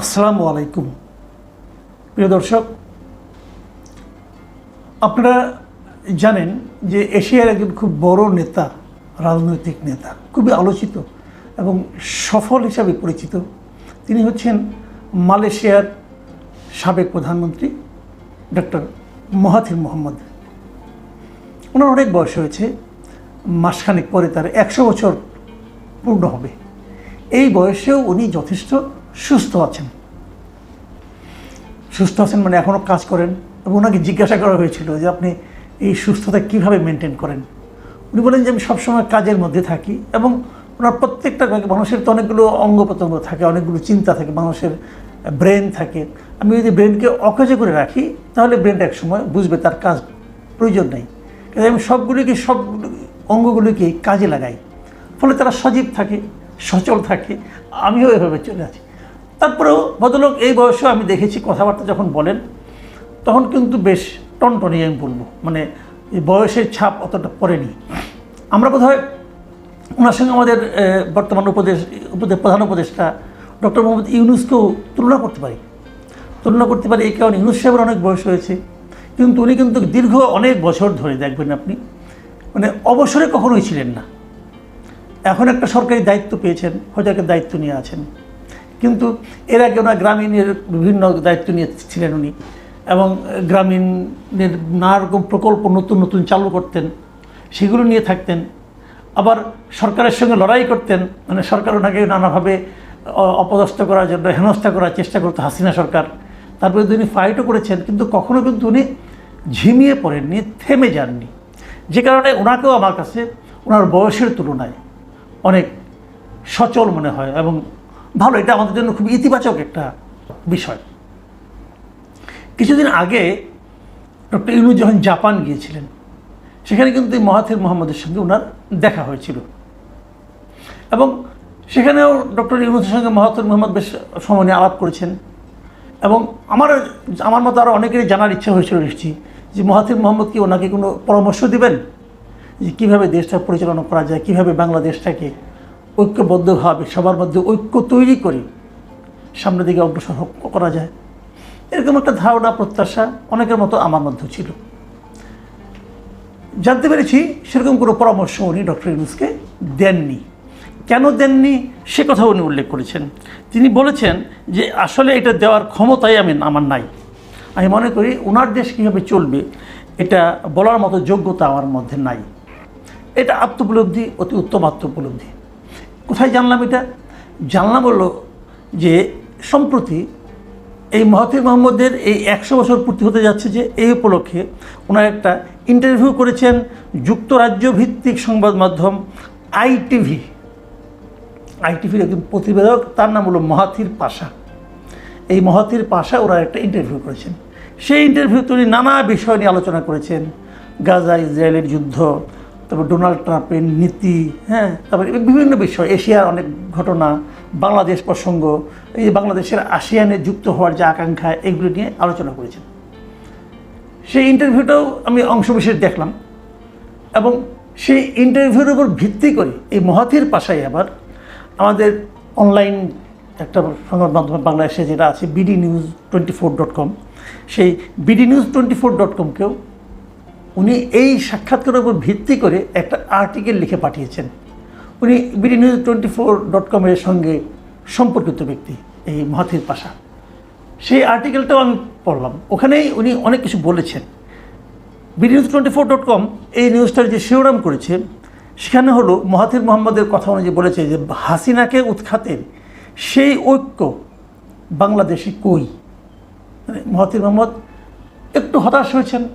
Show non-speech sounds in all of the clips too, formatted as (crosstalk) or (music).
আসসালামু আলাইকুম। প্রিয় দর্শক, আপনারা জানেন যে এশিয়ার একজন খুব বড় নেতা, রাজনৈতিক নেতা, খুবই আলোচিত এবং সফল হিসাবে পরিচিত। তিনি হচ্ছেন মালয়েশিয়ার সাবেক প্রধানমন্ত্রী ডক্টর মহাথির মোহাম্মদ। ওনার অনেক বয়স হয়েছে, মাসখানেক পরে তার একশো বছর পূর্ণ হবে। এই বয়সেও উনি যথেষ্ট সুস্থ আছেন। সুস্থ আছেন মানে এখনও কাজ করেন এবং ওনাকে জিজ্ঞাসা করা হয়েছিল যে আপনি এই সুস্থতা কীভাবে মেনটেন করেন। উনি বলেন যে আমি সবসময় কাজের মধ্যে থাকি এবং ওনার প্রত্যেকটা মানুষের তো অনেকগুলো অঙ্গ প্রত্যঙ্গ থাকে, অনেকগুলো চিন্তা থাকে, মানুষের ব্রেন থাকে। আমি যদি ব্রেনকে অকাজে করে রাখি, তাহলে ব্রেনটা এক সময় বুঝবে তার কাজ প্রয়োজন নেই। কিন্তু আমি সবগুলিকে, সব অঙ্গগুলিকে কাজে লাগাই। ফলে তারা সজীব থাকে, সচল থাকে। আমিও এভাবে চলে আছি। তারপরেও ভদ্রলোক এই বয়সেও আমি দেখেছি, কথাবার্তা যখন বলেন, তখন কিন্তু বেশ টনটনি আমি বলব মানে বয়সের ছাপ অতটা পড়েনি। আমরা বোধহয় ওনার সঙ্গে আমাদের বর্তমান উপদেশ উপদেশ, প্রধান উপদেষ্টা ডক্টর মোহাম্মদ ইউনুসকেও তুলনা করতে পারি। তুলনা করতে পারি এই কারণে ইউনুস সাহেবের অনেক বয়স হয়েছে, কিন্তু উনি কিন্তু দীর্ঘ অনেক বছর ধরে দেখবেন আপনি মানে অবসরে কখনোই ছিলেন না। এখন একটা সরকারি দায়িত্ব পেয়েছেন, হয়তো একটা দায়িত্ব নিয়ে আছেন। কিন্তু এর আগে ওনার গ্রামীণের বিভিন্ন দায়িত্ব নিয়ে ছিলেন উনি এবং গ্রামীণের নানা রকম প্রকল্প নতুন নতুন চালু করতেন, সেগুলো নিয়ে থাকতেন। আবার সরকারের সঙ্গে লড়াই করতেন মানে সরকার ওনাকে নানাভাবে অপদস্থ করার জন্য হেনস্থা করার চেষ্টা করতো হাসিনা সরকার। তারপরে তিনি ফাইটও করেছেন, কিন্তু কখনও কিন্তু উনি ঝিমিয়ে পড়েননি, থেমে যাননি। যে কারণে ওনাকেও আমার কাছে, ওনার বয়সের তুলনায় অনেক সচল মনে হয় এবং ভালো, এটা আমাদের জন্য খুব ইতিবাচক একটা বিষয়। কিছুদিন আগে ডক্টর ইউনু যখন জাপান গিয়েছিলেন, সেখানে কিন্তু মহাথির মোহাম্মদের সঙ্গে ওনার দেখা হয়েছিল। এবং সেখানেও ডক্টর ইউনুসের সঙ্গে মহাথির মোহাম্মদ বেশ সময় আলাপ করেছেন। এবং আমার আমার মতো আরও অনেকেরই জানার ইচ্ছা হয়েছিল নিশ্চয়ই যে মহাথির মোহাম্মদ কি ওনাকে কোনো পরামর্শ দিবেন? যে কীভাবে দেশটা পরিচালনা করা যায়, কীভাবে বাংলাদেশটাকে ঐক্যবদ্ধভাবে সবার মধ্যে ঐক্য তৈরি করে সামনের দিকে অগ্রসর করা যায়। এরকম একটা ধারণা, প্রত্যাশা অনেকের মতো আমার মধ্যে ছিল। জানতে পেরেছি সেরকম কোনো পরামর্শ উনি ডক্টর ইউনুসকে দেননি। কেন দেননি? সে কথা উনি উল্লেখ করেছেন। তিনি বলেছেন যে, আসলে এটা দেওয়ার ক্ষমতাই আমি, আমার নাই। আমি মনে করি ওনার দেশ কীভাবে চলবে, এটা বলার মতো যোগ্যতা আমার মধ্যে নাই। এটা আত্মোপলব্ধি, অতি উত্তম আত্মোপলব্ধি। কোথায় জানলাম এটা? জানলাম হলো যে সম্প্রতি এই মহাতির মোহাম্মদের এই একশো বছর পূর্তি হতে যাচ্ছে যে এই উপলক্ষে ওনার একটা ইন্টারভিউ করেছেন যুক্তরাজ্য ভিত্তিক সংবাদ মাধ্যম আইটিভি। আইটিভির একজন প্রতিবেদক, তার নাম হলো মহাথির পাশা। এই মহাথির পাশা ওরা একটা ইন্টারভিউ করেছেন। সেই ইন্টারভিউতে উনি নানা বিষয় নিয়ে আলোচনা করেছেন। গাজা ইসরায়েলের যুদ্ধ তারপর ডোনাল্ড ট্রাম্পের নীতি হ্যাঁ তারপরে বিভিন্ন বিষয়, এশিয়ার অনেক ঘটনা, বাংলাদেশ প্রসঙ্গ, এই যে বাংলাদেশের আসিয়ানে যুক্ত হওয়ার যে আকাঙ্ক্ষা, এগুলো নিয়ে আলোচনা করেছেন। সেই ইন্টারভিউটাও আমি অংশবিশেষ দেখলাম এবং সেই ইন্টারভিউর উপর ভিত্তি করে এই মহাথির পাশায় আবার আমাদের অনলাইন একটা সংবাদ মাধ্যম বাংলাদেশে যেটা আছে BD news twenty four dot com সেই BD news twenty four dot কমকেও উনি এই সাক্ষাৎকারের উপর ভিত্তি করে একটা আর্টিকেল লিখে পাঠিয়েছেন। উনি BD news twenty four dot কমের সঙ্গে সম্পর্কিত ব্যক্তি, এই মহাথির পাশা। সেই আর্টিকেলটাও আমি পড়লাম। ওখানেই উনি অনেক কিছু বলেছেন। BD news twenty four dot com এই নিউজটার যে শিরোনাম করেছে, সেখানে হলো মহাথির মোহাম্মদের কথা অনুযায়ী বলেছে যে হাসিনাকে উৎখাতের সেই ঐক্য বাংলাদেশে কই? মানে মহাথির মোহাম্মদ একটু হতাশ হয়েছেন।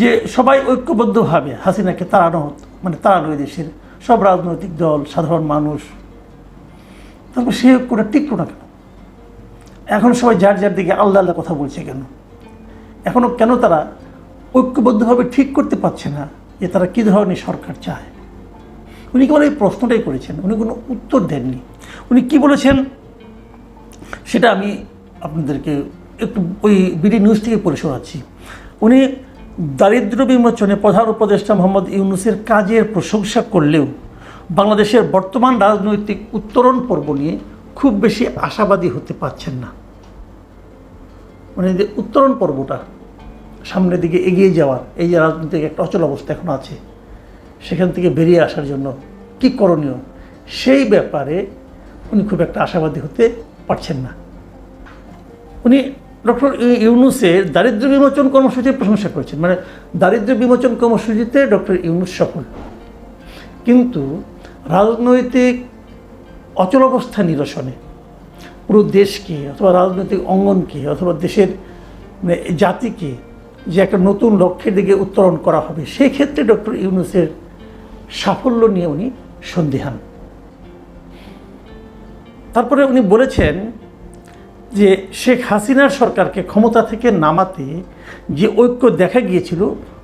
যে সবাই ঐক্যবদ্ধভাবে হাসিনাকে তাড়ানো হতো মানে তাড়ানো দেশের। সব রাজনৈতিক দল, সাধারণ মানুষ। তারপর সে ঐক্যটা টিকলো না কেন? এখন সবাই যার যার দিকে আল্লাহ আল্লাহ কথা বলছে কেন? এখনও কেন তারা ঐক্যবদ্ধভাবে ঠিক করতে পারছে না যে তারা কী ধরনের সরকার চায়? উনি কেবল এই প্রশ্নটাই করেছেন, উনি কোনো উত্তর দেননি। উনি কি বলেছেন সেটা আমি আপনাদেরকে একটু ওই বিডি নিউজ থেকে পড়ে শোনাচ্ছি। উনি দারিদ্র বিমোচনে প্রধান উপদেষ্টা মোহাম্মদ ইউনুসের কাজের প্রশংসা করলেও বাংলাদেশের বর্তমান রাজনৈতিক উত্তরণ পর্ব নিয়ে খুব বেশি আশাবাদী হতে পারছেন না। মানে যে উত্তরণ পর্বটা সামনের দিকে এগিয়ে যাওয়ার, এই যে রাজনৈতিক একটা অচল অবস্থা এখন আছে, সেখান থেকে বেরিয়ে আসার জন্য কি করণীয়, সেই ব্যাপারে উনি খুব একটা আশাবাদী হতে পারছেন না। উনি ডক্টর ইউনুসের দারিদ্র বিমোচন কর্মসূচির প্রশংসা করেছেন। মানে দারিদ্র বিমোচন কর্মসূচিতে ডক্টর ইউনুস সফল। কিন্তু রাজনৈতিক অচল অবস্থা নিরসনে, পুরো দেশকে অথবা রাজনৈতিক অঙ্গনকে অথবা দেশের মানে জাতিকে যে একটা নতুন লক্ষ্যের দিকে উত্তরণ করা হবে সেই ক্ষেত্রে ডক্টর ইউনুসের সাফল্য নিয়ে উনি সন্দিহান। তারপরে উনি বলেছেন যে শেখ হাসিনার সরকারকে ক্ষমতা থেকে নামাতে যে ঐক্য দেখা গিয়েছিল,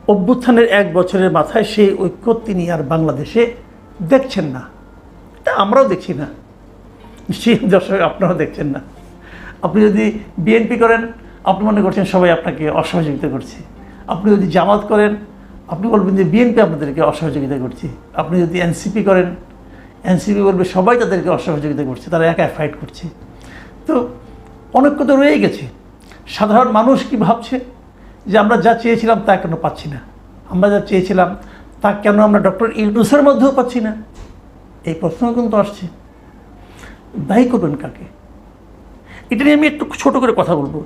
অভ্যুত্থানের এক বছরের মাথায় সেই ঐক্য তিনি আর বাংলাদেশে দেখছেন না। এটা আমরাও দেখছি না। নিশ্চয়ই দর্শক আপনারাও দেখছেন না। আপনি যদি বিএনপি করেন, আপনি মনে করছেন সবাই আপনাকে অসহযোগিতা করছে। আপনি যদি জামাত করেন, আপনি বলবেন যে বিএনপি আপনাদেরকে অসহযোগিতা করছে। আপনি যদি এনসিপি করেন, এনসিপি বলবে সবাই তাদেরকে অসহযোগিতা করছে, তারা একাই ফাইট করছে। তো অনৈক্য তো রয়ে গেছে। সাধারণ মানুষ কি ভাবছে? যে আমরা যা চেয়েছিলাম তা কেন পাচ্ছি না? আমরা যা চেয়েছিলাম তা কেন আমরা ডক্টর ইউনুসের মধ্যেও পাচ্ছি না? এই প্রশ্ন কিন্তু আসছে। দায়ী করবেন কাকে? এটা নিয়ে আমি একটু ছোট করে কথা বলব।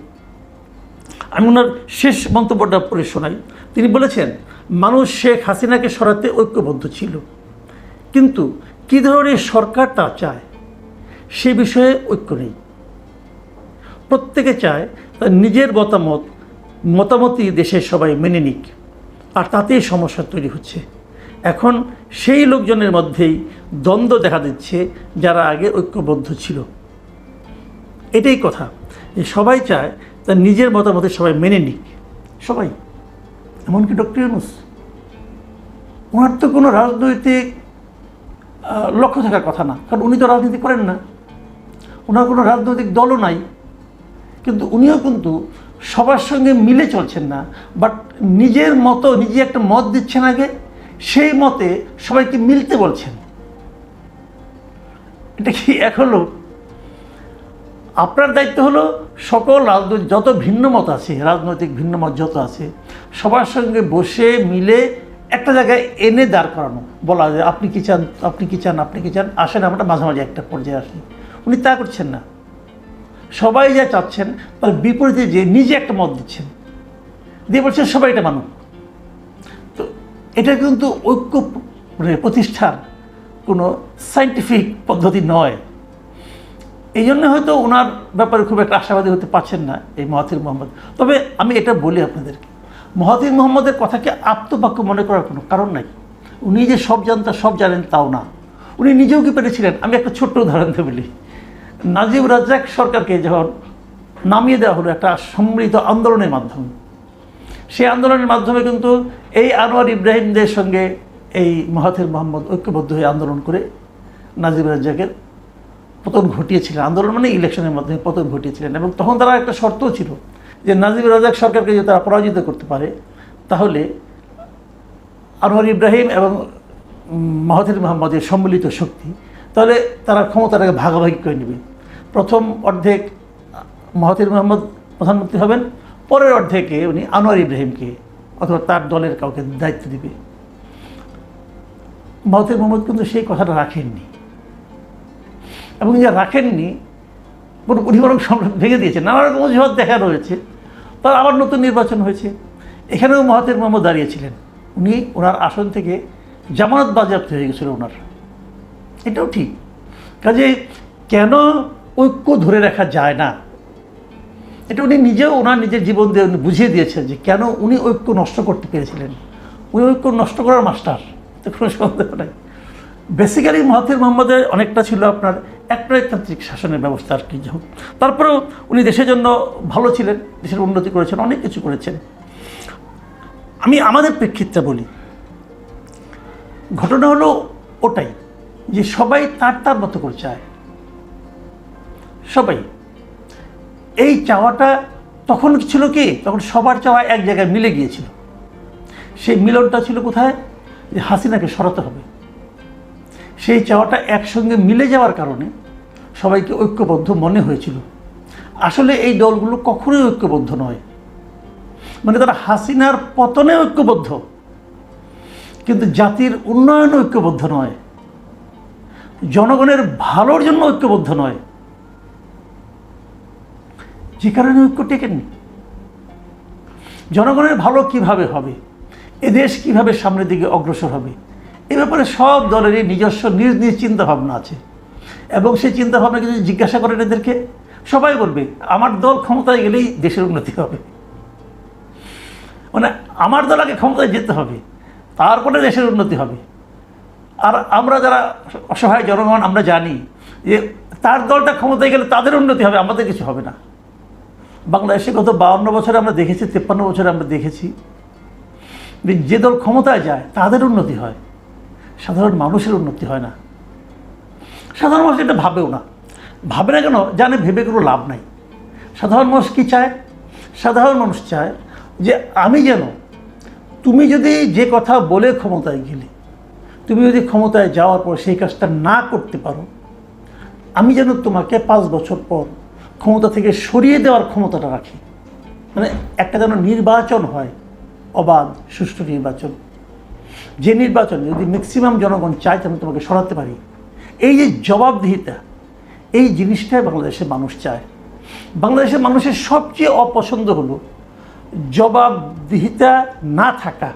আমি ওনার শেষ মন্তব্যটা পড়ে শোনাই। তিনি বলেছেন, মানুষ শেখ হাসিনাকে সরাতে ঐক্যবদ্ধ ছিল। কিন্তু কী ধরনের সরকার তা চায়? সে বিষয়ে ঐক্য নেই। প্রত্যেকে চায় তার নিজের মতামত, মতামতই দেশের সবাই মেনে নিক। আর তাতেই সমস্যা তৈরি হচ্ছে। এখন সেই লোকজনের মধ্যেই দ্বন্দ্ব দেখা দিচ্ছে যারা আগে ঐক্যবদ্ধ ছিল। এটাই কথা। যে সবাই চায় তার নিজের মতামতে সবাই মেনে নিক। সবাই। এমনকি ডক্টর ইউনুস। ওনার তো কোনো রাজনৈতিক লক্ষ্য থাকার কথা না। কারণ উনি তো রাজনীতি করেন না। ওনার কোনো রাজনৈতিক দলও নাই। কিন্তু উনিও কিন্তু সবার সঙ্গে মিলে চলছেন না। বাট নিজের মতো, নিজে একটা মত দিচ্ছেন আগে, সেই মতে সবাইকে মিলতে বলছেন। এটা কি এক হলো? আপনার দায়িত্ব হলো সকল রাজনৈতিক যত ভিন্ন মত আছে, রাজনৈতিক ভিন্ন মত যত আছে, সবার সঙ্গে বসে মিলে একটা জায়গায় এনে দাঁড় করানো। বলা যায়, আপনি কি চান, আপনি কি চান, আপনি কি চান, আসেন, আমরা মাঝামাঝি একটা পর্যায়ে আসি। উনি তা করছেন না। সবাই যা চাচ্ছেন, তার বিপরীতে যে নিজে একটা মত দিচ্ছেন, দিয়ে বলছেন সবাই এটা মানুক। তো এটা কিন্তু ঐক্য মানে প্রতিষ্ঠার কোনো সাইন্টিফিক পদ্ধতি নয়। এই জন্য হয়তো ওনার ব্যাপারে খুব একটা আশাবাদী হতে পারছেন না এই মহাতির মোহাম্মদ। তবে আমি এটা বলি আপনাদেরকে মহাতির মোহাম্মদের কথাকে আপ্তবাক্য মনে করার কোনো কারণ নাই। উনি যে সব জানতা সব জানেন তাও না। উনি নিজেও কি পেরেছিলেন? আমি একটা ছোট্ট উদাহরণ দিয়ে বলি। নাজিব রাজ্জাক সরকারকে যখন নামিয়ে দেওয়া হলো একটা সম্মিলিত আন্দোলনের মাধ্যমে, সেই আন্দোলনের মাধ্যমে কিন্তু এই আনোয়ার ইব্রাহিমদের সঙ্গে এই মহাথির মোহাম্মদ ঐক্যবদ্ধ হয়ে আন্দোলন করে নাজিব রাজ্জাকের পতন ঘটিয়েছিলেন। আন্দোলন মানে ইলেকশনের মাধ্যমে পতন ঘটিয়েছিলেন এবং তখন তারা একটা শর্তও ছিল যে নাজিব রাজাক সরকারকে যদি তারা পরাজিত করতে পারে, তাহলে আনোয়ার ইব্রাহিম এবং মাহাথির মোহাম্মদের সম্মিলিত শক্তি, তাহলে তারা ক্ষমতাটাকে ভাগাভাগি করে নেবে। প্রথম অর্ধেক মাহাথির মোহাম্মদ প্রধানমন্ত্রী হবেন, পরের অর্ধেকে উনি আনোয়ার ইব্রাহিমকে অথবা তার দলের কাউকে দায়িত্ব দিবে। মাহাথির মোহাম্মদ কিন্তু সেই কথাটা রাখেননি। এবং যা রাখেননি উনি বরং সম্রাট ভেঙে দিয়েছে, নানা রকম অজুহাত দেখা রয়েছে, তার আবার নতুন নির্বাচন হয়েছে। এখানেও মহাতের মোহাম্মদ দাঁড়িয়েছিলেন উনি ওনার আসন থেকে জামানত বাজেয়াপ্ত হয়ে গেছিল ওনার। এটাও ঠিক। কাজে কেন ঐক্য ধরে রাখা যায় না। এটা উনি নিজেও, ওনার নিজের জীবন দিয়ে উনি বুঝিয়ে দিয়েছেন যে কেন উনি ঐক্য নষ্ট করতে পেরেছিলেন। উনি ঐক্য নষ্ট করার মাস্টার। এতে কোনো সন্দেহ নাই। বেসিক্যালি মহাতির মোহাম্মদের অনেকটা ছিল আপনার একনায়কতান্ত্রিক শাসনের ব্যবস্থা আর কি। তারপরেও উনি দেশের জন্য ভালো ছিলেন, দেশের উন্নতি করেছেন, অনেক কিছু করেছেন। আমি আমাদের প্রেক্ষিতটা বলি, ঘটনা হলো ওটাই যে সবাই তার তার মতো করে চায়। সবাই। এই চাওয়াটা তখন ছিল কি? তখন সবার চাওয়া এক জায়গায় মিলে গিয়েছিল। সেই মিলনটা ছিল কোথায়? যে হাসিনাকে সরাতে হবে। সেই চাওয়াটা একসঙ্গে মিলে যাওয়ার কারণে সবাইকে ঐক্যবদ্ধ মনে হয়েছিল। আসলে এই দলগুলো কখনোই ঐক্যবদ্ধ নয়। মানে তারা হাসিনার পতনে ঐক্যবদ্ধ। কিন্তু জাতির উন্নয়নে ঐক্যবদ্ধ নয়। জনগণের ভালোর জন্য ঐক্যবদ্ধ নয়। যে কারণে ঐক্য টেকেননি জনগণের ভালো কীভাবে হবে? এ দেশ কীভাবে সামনের দিকে অগ্রসর হবে? এ ব্যাপারে সব দলেরই নিজস্ব নিজ নিজ চিন্তাভাবনা আছে। এবং সেই চিন্তাভাবনাকে যদি জিজ্ঞাসা করেন এদেরকে, সবাই বলবে, আমার দল ক্ষমতায় গেলেই দেশের উন্নতি হবে। মানে আমার দল আগে ক্ষমতায় যেতে হবে, তারপরে দেশের উন্নতি হবে। আর আমরা যারা অসহায় জনগণ, আমরা জানি যে তার দলটা ক্ষমতায় গেলে তাদের উন্নতি হবে, আমাদের কিছু হবে না। বাংলাদেশে গত বাউন্ন বছরে আমরা দেখেছি, তেপ্পান্ন বছরে আমরা দেখেছি, যে দল ক্ষমতায় যায়, তাদের উন্নতি হয়। সাধারণ মানুষের উন্নতি হয় না। সাধারণ মানুষ এটা ভাবেও না। ভাবে না কেন? জানে, ভেবে কোনো লাভ নাই। সাধারণ মানুষ কী চায়? সাধারণ মানুষ চায় যে, আমি যেন, তুমি যদি যে কথা বলে ক্ষমতায় গেলে, তুমি যদি ক্ষমতায় যাওয়ার পর সেই কাজটা না করতে পারো, আমি যেন তোমাকে পাঁচ বছর পর ক্ষমতা থেকে সরিয়ে দেওয়ার ক্ষমতাটা রাখি। মানে একটা যেন নির্বাচন হয়, অবাধ, সুষ্ঠু নির্বাচন। যে নির্বাচন যদি ম্যাক্সিমাম জনগণ চায় আমি তোমাকে সরাতে পারি। এই যে জবাবদিহিতা, এই জিনিসটাই বাংলাদেশের মানুষ চায়। বাংলাদেশের মানুষের সবচেয়ে অপছন্দ হলো জবাবদিহিতা না থাকা।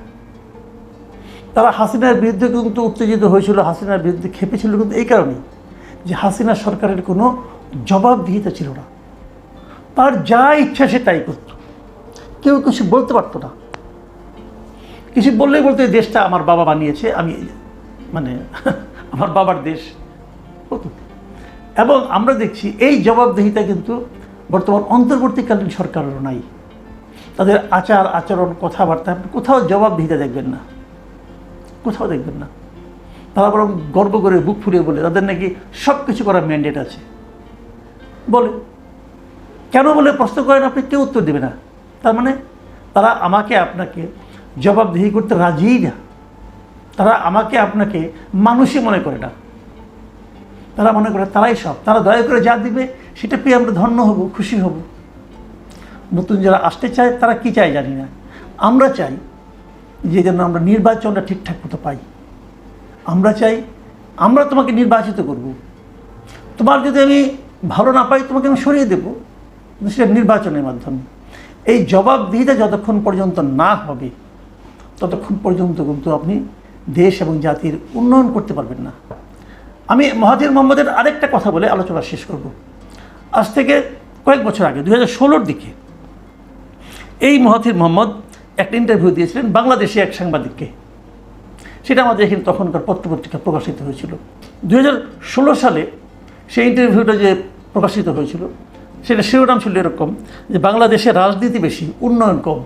তারা হাসিনার বিরুদ্ধে কিন্তু উত্তেজিত হয়েছিল, হাসিনার বিরুদ্ধে খেপেছিল কিন্তু এই কারণেই যে হাসিনা সরকারের কোনো জবাবদিহিতা ছিল না। তার যা ইচ্ছা সে তাই করত। কেউ কিছু বলতে পারতো না। কিছু বললেই বলতে দেশটা আমার বাবা বানিয়েছে, আমি মানে (laughs) আমার বাবার দেশ। এবং আমরা দেখছি এই জবাবদিহিতা কিন্তু বর্তমান অন্তর্বর্তীকালীন সরকারেরও নাই। তাদের আচার, আচরণ, কথাবার্তা আপনি কোথাও জবাবদিহিতা দেখবেন না। কোথাও দেখবেন না। তারা বরং গর্ব করে বুক ফুলিয়ে বলে, তাদের নাকি সব কিছু করার ম্যান্ডেট আছে। বলে। কেন বলে প্রশ্ন করেন আপনি? কেউ উত্তর দেবে না। তার মানে তারা আমাকে আপনাকে জবাবদিহি করতে রাজিই না। তারা আমাকে আপনাকে মানুষই মনে করে না। তারা মনে করে তারাই সব। তারা দয়া করে যা দিবে, সেটা পেয়ে আমরা ধন্য হব, খুশি হব। নতুন যারা আসতে চায়, তারা কি চায় জানি না। আমরা চাই যে যেন আমরা নির্বাচনটা ঠিকঠাক মতো পাই। আমরা চাই আমরা তোমাকে নির্বাচিত করব। তোমার যদি আমি ভালো না পাই, তোমাকে আমি সরিয়ে দেবো। কিন্তু সেটা নির্বাচনের মাধ্যমে। এই জবাবদিহিতা যতক্ষণ পর্যন্ত না হবে, ততক্ষণ পর্যন্ত কিন্তু আপনি দেশ এবং জাতির উন্নয়ন করতে পারবেন না। আমি মহাজির মোহাম্মদের আরেকটা কথা বলে আলোচনা শেষ করব। আজ থেকে কয়েক বছর আগে দু হাজার দিকে, এই মহাথির মোহাম্মদ একটা ইন্টারভিউ দিয়েছিলেন বাংলাদেশে এক সাংবাদিককে। সেটা আমাদের এখানে তখনকার পত্রপত্রিকা প্রকাশিত হয়েছিল। দু সালে সেই ইন্টারভিউটা যে প্রকাশিত হয়েছিল সেটা শিরোনাম ছিল এরকম যে বাংলাদেশে রাজনীতি বেশি, উন্নয়ন কম।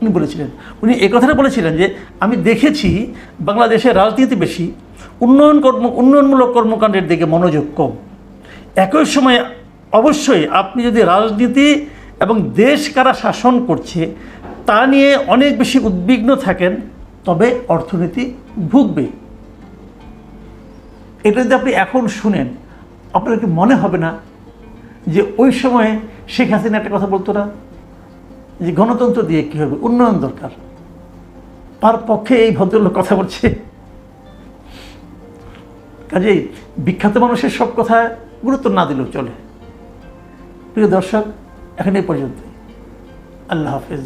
উনি বলেছিলেন, উনি এ কথাটা বলেছিলেন যে, আমি দেখেছি বাংলাদেশে রাজনীতি বেশি, উন্নয়ন কর্ম, উন্নয়নমূলক কর্মকাণ্ডের দিকে মনোযোগ কম। একই সময় অবশ্যই আপনি যদি রাজনীতি এবং দেশ কারা শাসন করছে, তা নিয়ে অনেক বেশি উদ্বিগ্ন থাকেন, তবে অর্থনীতি ভুগবে। এটা যদি আপনি এখন শুনেন, আপনার কি মনে হবে না যে ওই সময়ে শেখ হাসিনা একটা কথা বলতো না? যে গণতন্ত্র দিয়ে কী হবে? উন্নয়ন দরকার। তার পক্ষে এই ভদ্রলোক কথা বলছে। কাজে বিখ্যাত মানুষের সব কথা গুরুত্ব না দিলেও চলে। প্রিয় দর্শক, এখন এই পর্যন্ত আল্লাহ হাফেজ।